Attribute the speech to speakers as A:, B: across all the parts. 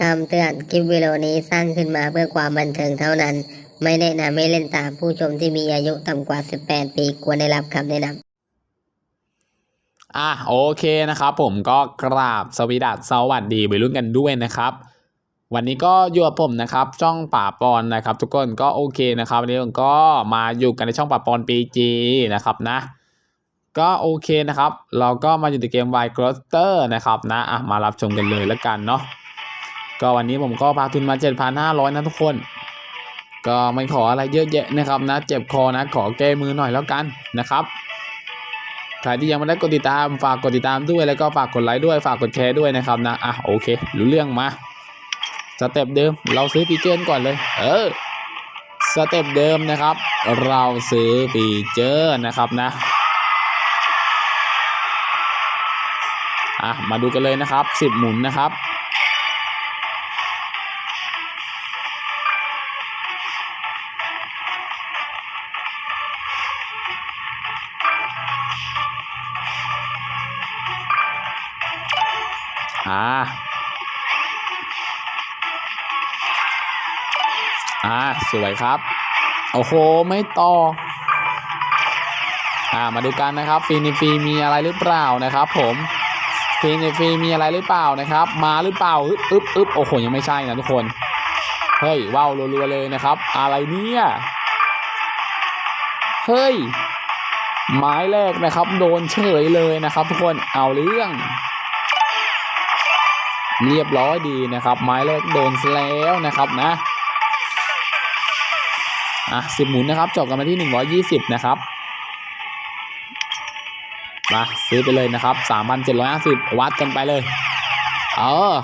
A: คำเตือนคลิปวิดีโอนี้สร้างขึ้นมาเพื่อความบันเทิงเท่านั้น ไม่แนะนำให้เล่นตามผู้ชมที่มีอายุต่ำกว่า 18 ปีควรได้รับคำแนะนำ
B: อะโอเคนะครับผมก็กราบสวีดัสสวัสดีวัยรุ่นกันด้วยนะครับ วันนี้ก็อยู่กับผมนะครับช่องป่าปอนนะครับ ทุกคนก็โอเคนะครับวันนี้ผมก็มาอยู่กันในช่องป่าปอนปีจีนะครับนะ ก็โอเคนะครับ เราก็มาอยู่ในเกม y g r o s t e r นะครับนะอะมารับชมกันเลยแล้วกันเนาะ ก็วันนี้ผมก็พาทุนมา 7,500 นะทุกคน ก็ไม่ขออะไรเยอะแยะนะครับนะ เจ็บคอนะ ขอแก้มือหน่อยแล้วกันนะครับ ใครที่ยังไม่ได้กดติดตาม ฝากกดติดตามด้วย แล้วก็ฝากกดไลค์ด้วย ฝากกดแชร์ด้วยนะครับนะ อะโอเค รู้เรื่องมา สเต็ปเดิม เราซื้อฟีเจอร์ก่อนเลย เออ สเต็ปเดิมนะครับ เราซื้อฟีเจอร์นะครับนะอะมาดูกันเลยนะครับ 10 หมุนนะครับ อ่าอ่าสวยครับ โอ้โห ไม่ต่อ อ่า มาดูกันนะครับฟีนิฟีมีอะไรหรือเปล่านะครับผมฟีนิฟีมีอะไรหรือเปล่านะครับ มาหรือเปล่าอึ๊บอึ๊บอึ๊บโอ้โห ยังไม่ใช่นะทุกคน เฮ้ย ว้าวรัวๆเลยนะครับ อะไรเนี่ย เฮ้ย ไม้แรกนะครับ โดนเฉยเลยนะครับ ทุกคน เอาเรื่อง เรียบร้อยดีนะครับไม้แรกโดนแล้วนะครับนะอะสิบหมุนนะครับจบกันมาที่หนึ่งร้อยี่สิบนะครับมาซื้อไปเลยนะครับสามพันเจ็ดร้อยห้าสิบวัดกันไปเลย เออ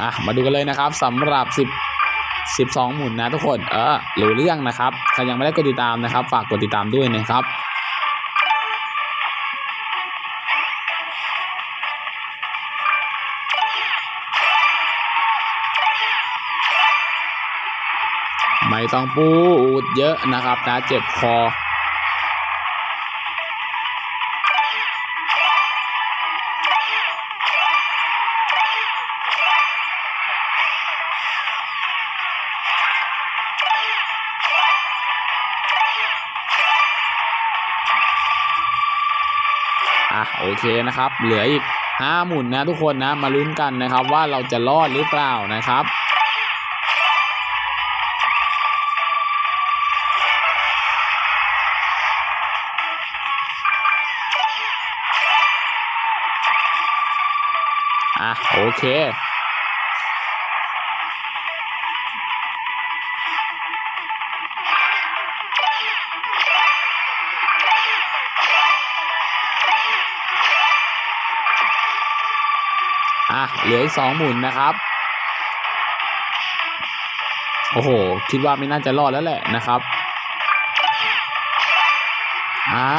B: อะมาดูกันเลยนะครับสำหรับสิบสิบสองหมุนนะทุกคน เออรู้เรื่องนะครับใครยังไม่ได้กดติดตามนะครับ ฝากกดติดตามด้วยนะครับไม่ต้องพูดเยอะนะครับนะเจ็บคอ โอเคนะครับ เหลืออีกห้าหมุนนะทุกคนนะมาลุ้นกันนะครับ ว่าเราจะรอดหรือเปล่านะครับอะโอเค อะเหลืออีกสองหมุนนะครับ โอ้โห คิดว่าไม่น่าจะรอดแล้วแหละนะครับอ่า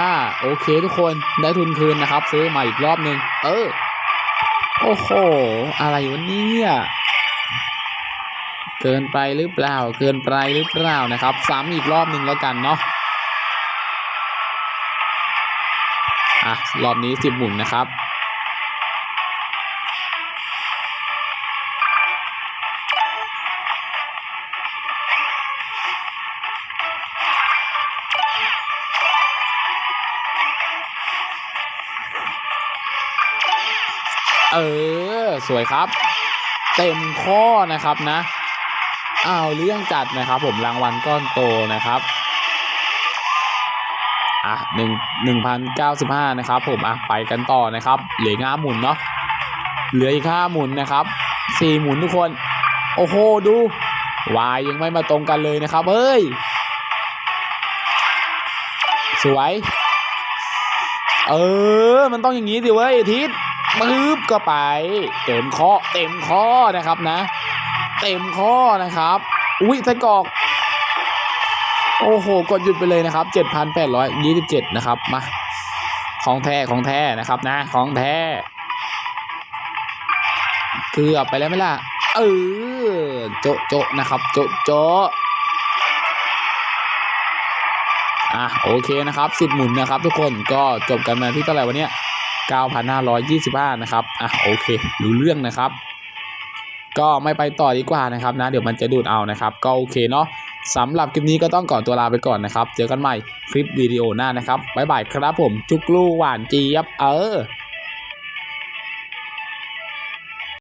B: โอเคทุกคนได้ทุนคืนนะครับ ซื้อมาอีกรอบหนึ่งเออ โอ้โห อะไรวะเนี่ยเกินไปหรือเปล่า เกินไปหรือเปล่านะครับ ซ้ำอีกรอบหนึ่งแล้วกันเนาะอะรอบนี้สิบหมุนนะครับ เออ สวยครับ เต็มข้อนะครับนะอ้าวเรื่องจัดนะครับผมรางวัลก้อนโตนะครับอะหนึ่งหนึ่งพันเก้าสิบห้านะครับผมอะไปกันต่อนะครับเหลืออกห้าหมุนเนาะเหลืออีกห้าหมุนนะครับสี่หมุนทุกคน โอ้โหดูวายยังไม่มาตรงกันเลยนะครับเฮ้ยสวย เออ มันต้องอย่างนี้ดิเว้ยทิศ ปึ๊บก็ไป เต็มข้อเต็มข้อนะครับนะ เต็มข้อนะครับ อุ้ยไส้กรอก โอ้โหกดหยุดไปเลยนะครับ7,827นะครับมาของแท้ของแท้นะครับนะ ของแท้เกือบไปแล้วไหมล่ะเออโจโจะนะครับ โจโจะอะโอเคนะครับสิบหมุนนะครับ ทุกคนก็จบกันมาที่เท่าไหร่วันเนี้ย 9,525 นะครับ อะโอเครู้เรื่องนะครับ ก็ไม่ไปต่อดีกว่านะครับนะ เดี๋ยวมันจะดูดเอานะครับ ก็โอเคเนาะสำหรับคลิปนี้ก็ต้องก่อนตัวลาไปก่อนนะครับ เจอกันใหม่คลิปวิดีโอหน้านะครับ บ๊ายบายครับผม จุกลูหวานเจี๊ยบเออ